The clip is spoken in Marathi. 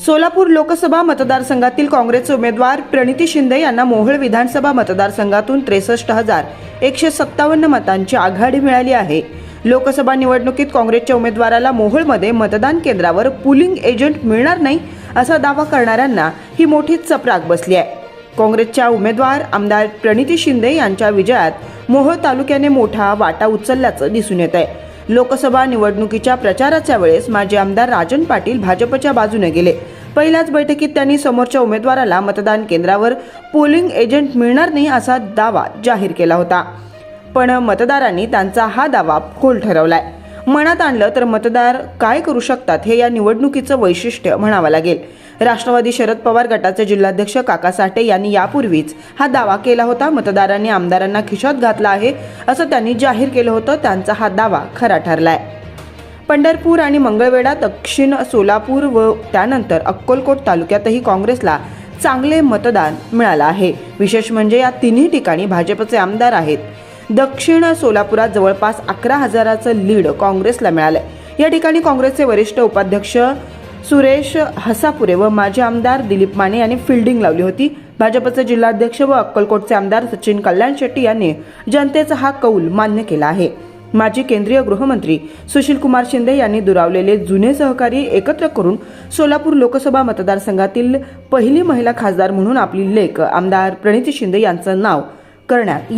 सोलापूर लोकसभा मतदारसंघातील काँग्रेसचे उमेदवार प्रणिती शिंदे यांना मोहोळ विधानसभा मतदारसंघातून त्रेसष्ट हजार एकशे सत्तावन्न मतांची आघाडी मिळाली आहे. लोकसभा निवडणुकीत काँग्रेसच्या उमेदवाराला मोहोळमध्ये मतदान केंद्रावर पुलिंग एजंट मिळणार नाही असा दावा करणाऱ्यांना ही मोठी चपराक बसली आहे. काँग्रेसच्या उमेदवार आमदार प्रणिती शिंदे यांच्या विजयात मोहोळ तालुक्याने मोठा वाटा उचलल्याचं दिसून येत आहे. लोकसभा निवडणुकीच्या प्रचाराच्या वेळेस माजी आमदार राजन पाटील भाजपच्या बाजूने गेले. पहिल्याच बैठकीत त्यांनी समोरच्या उमेदवाराला मतदान केंद्रावर पोलिंग एजंट मिळणार नाही असा दावा जाहीर केला होता. पण मतदारांनी त्यांचा हा दावा खोल ठरवलाय. मनात आणलं तर मतदार काय करू शकतात हे या निवडणुकीचं वैशिष्ट्य म्हणावं लागेल. राष्ट्रवादी शरद पवार गटाचे जिल्हाध्यक्ष काका साठे यांनी यापूर्वीच हा दावा केला होता. मतदारांनी आमदारांना खिशात घातला आहे असं त्यांनी जाहीर केलं होतं. त्यांचा हा दावा खरा ठरलाय. पंढरपूर आणि मंगळवेढा दक्षिण सोलापूर व त्यानंतर अक्कलकोट तालुक्यातही काँग्रेसला चांगले मतदान मिळालं आहे. विशेष म्हणजे या तिन्ही ठिकाणी भाजपचे आमदार आहेत. दक्षिण सोलापुरात जवळपास अकरा हजाराचं लीड काँग्रेसला मिळालंय. या ठिकाणी काँग्रेसचे वरिष्ठ उपाध्यक्ष सुरेश हसापुरे व माजी आमदार दिलीप माने यांनी फिल्डिंग लावली होती. भाजपचे जिल्हाध्यक्ष व अक्कलकोटचे आमदार सचिन कल्याण शेट्टी यांनी जनतेचा हा कौल मान्य केला आहे. माजी केंद्रीय गृहमंत्री सुशीलकुमार शिंदे यांनी दुरावलेले जुने सहकारी एकत्र करून सोलापूर लोकसभा मतदारसंघातील पहिली महिला खासदार म्हणून आपली लेख आमदार प्रणिती शिंदे यांचं नाव करण्यात